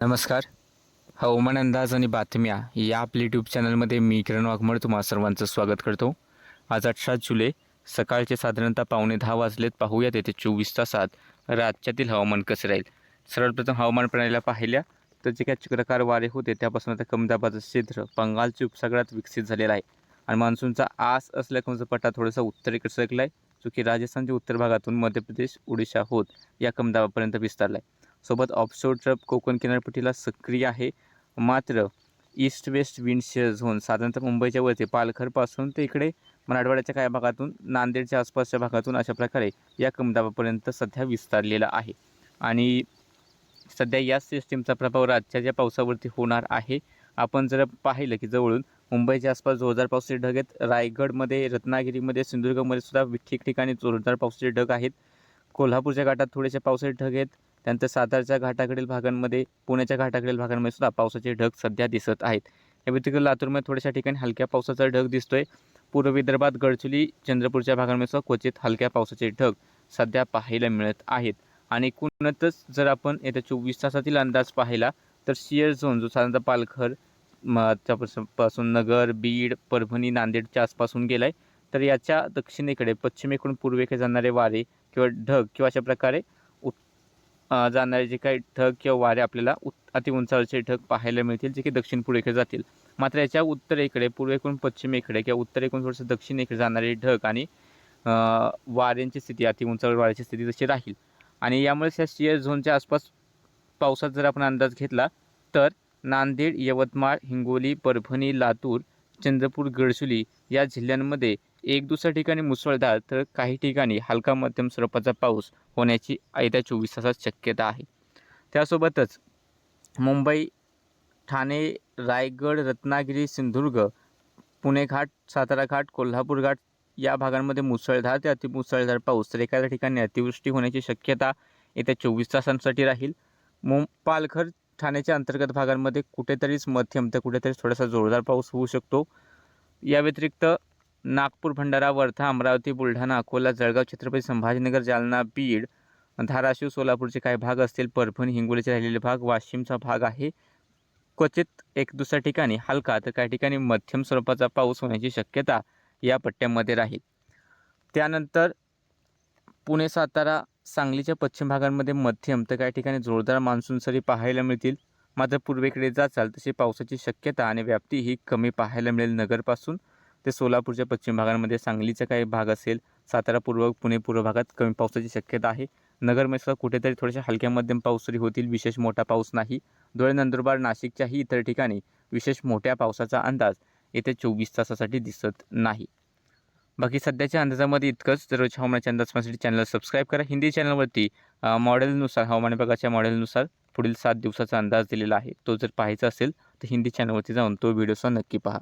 नमस्कार. हवामान अंदाज आणि बातम्या या आपल्या यूट्यूब चॅनलमध्ये मी किरण वाघमळ तुम्हा सर्वांचं स्वागत करतो. आज अठरा जुलै सकाळचे साधारणतः पावणे दहा वाजलेत. पाहूयात येते चोवीस तासात राज्यातील हवामान कसे राहील. सर्वप्रथम हवामान प्रणालीला पाहिल्या तर जे काही चक्रकार वारे होते त्यापासून आता कमी दाबाचं क्षेत्र बंगालच्या उपसागरात विकसित झालेला आहे. आणि मान्सूनचा आस असल्यामुळे पट्टा थोडासा उत्तरेकडे सरकला आहे जो की राजस्थानच्या उत्तर भागातून मध्य प्रदेश ओडिशा होत या कमी दाबापर्यंत विस्तारला आहे सोबत ऑफशोर ट्रप कोकण किनारपट्टीला सक्रिय आहे. मात्र east west wind shear zone साधारणतः मुंबईच्या वरती पालघरपासून ते इकडे मराठवाड्याच्या काही भागातून नांदेडच्या आसपासच्या भागातून अशा प्रकारे या कमदाबापर्यंत सध्या विस्तारलेला आहे. आणि सध्या या सिस्टीमचा प्रभाव राज्याच्या पावसावरती होणार आहे आपण जर पाहिलं की जवळून मुंबईच्या आसपास जोरदार पावसाचे ढग आहेत. रायगडमध्ये रत्नागिरीमध्ये सिंधुदुर्गमध्ये सुद्धा ठिकठिकाणी जोरदार पावसाचे ढग आहेत. कोल्हापूरच्या घाटात थोडेसे पावसाचे ढग आहेत. त्यानंतर सातारच्या घाटाकडील भागांमध्ये पुण्याच्या घाटाकडील भागांमध्ये सुद्धा पावसाचे ढग सध्या दिसत आहेत. या व्यतिरिक्त लातूरमध्ये थोड्याशा ठिकाणी हलक्या पावसाचा ढग दिसतोय. पूर्व विदर्भात गडचुली चंद्रपूरच्या भागांमध्ये सुद्धा क्वचित हलक्या पावसाचे ढग सध्या पाहायला मिळत आहेत. आणि एकूणच जर आपण येत्या चोवीस तासातील अंदाज पाहिला तर शिअर झोन जो साधारणतः पालघर त्यापासून पासून नगर बीड परभणी नांदेडच्या आसपासून गेला आहे तर याच्या दक्षिणेकडे पश्चिमेकडून पूर्वेकडे जाणारे वारे किंवा ढग किंवा अशा प्रकारे जाणारे जे काही ढग किंवा वारे आपल्याला उत अति उंचावरचे ढग पाहायला मिळतील जे की दक्षिण पूर्वेकडे जातील. मात्र याच्या उत्तरेकडे पूर्वेकडून पश्चिमेकडे किंवा उत्तरेकडून थोडंसं दक्षिणेकडे जाणारे ढग आणि वाऱ्यांची स्थिती अति उंचावर वाऱ्याची स्थिती तशी राहील. आणि यामुळे या शियर झोनच्या आसपास पावसात जर आपण अंदाज घेतला तर नांदेड यवतमाळ हिंगोली परभणी लातूर चंद्रपूर गडचुली या जिल्ह्यांमध्ये एक दुसऱ्या ठिकाणी मुसळधार तर काही ठिकाणी हलका मध्यम स्वरूपाचा पाऊस होण्याची येत्या चोवीस तासात शक्यता आहे. त्यासोबतच मुंबई ठाणे रायगड रत्नागिरी सिंधुदुर्ग पुणे घाट सातारा घाट कोल्हापूर घाट या भागांमध्ये मुसळधार ते अतिमुसळधार पाऊस तर एखाद्या ठिकाणी अतिवृष्टी होण्याची शक्यता येत्या चोवीस तासांसाठी राहील. मुं पालघर ठाण्याच्या अंतर्गत भागांमध्ये कुठेतरीच मध्यम तर कुठेतरी थोडासा जोरदार पाऊस होऊ शकतो. या व्यतिरिक्त नागपूर भंडारा वर्धा अमरावती बुलढाणा अकोला जळगाव छत्रपती संभाजीनगर जालना बीड धाराशिव सोलापूरचे काही भाग असतील. परभणी हिंगोलीचे राहिलेले भाग वाशिमचा भाग आहे. क्वचित एक दुसऱ्या ठिकाणी हलका तर काही ठिकाणी मध्यम स्वरूपाचा पाऊस होण्याची शक्यता या पट्ट्यामध्ये राहील. त्यानंतर पुणे सातारा सांगलीच्या पश्चिम भागांमध्ये मध्यम तर काही ठिकाणी जोरदार मान्सून सरी पाहायला मिळतील. मात्र पूर्वेकडे जाचाल तशी पावसाची शक्यता आणि व्याप्ती ही कमी पाहायला मिळेल नगरपासून. ते सोलापूरच्या पश्चिम भागांमध्ये सांगलीचा काही भाग असेल सातारा पूर्व पुणे पूर्व भागात कमी पावसाची शक्यता आहे. नगरमध्ये कुठेतरी थोड्याशा हलक्या मध्यम पाऊस तरी होतील विशेष मोठा पाऊस नाही. धुळे नंदुरबार नाशिकच्याही इतर ठिकाणी विशेष मोठ्या पावसाचा अंदाज येत्या चोवीस तासासाठी दिसत नाही. बाकी सध्याच्या अंदाजामध्ये इतकंच. दररोज हवामानाच्या अंदाज पाहण्यासाठी चॅनल सबस्क्राईब करा. हिंदी चॅनलवरती मॉडेलनुसार हवामान विभागाच्या मॉडेलनुसार पुढील सात दिवसाचा अंदाज दिलेला आहे. तो जर पाहायचा असेल तर हिंदी चॅनलवरती जाऊन तो व्हिडिओचा नक्की पहा.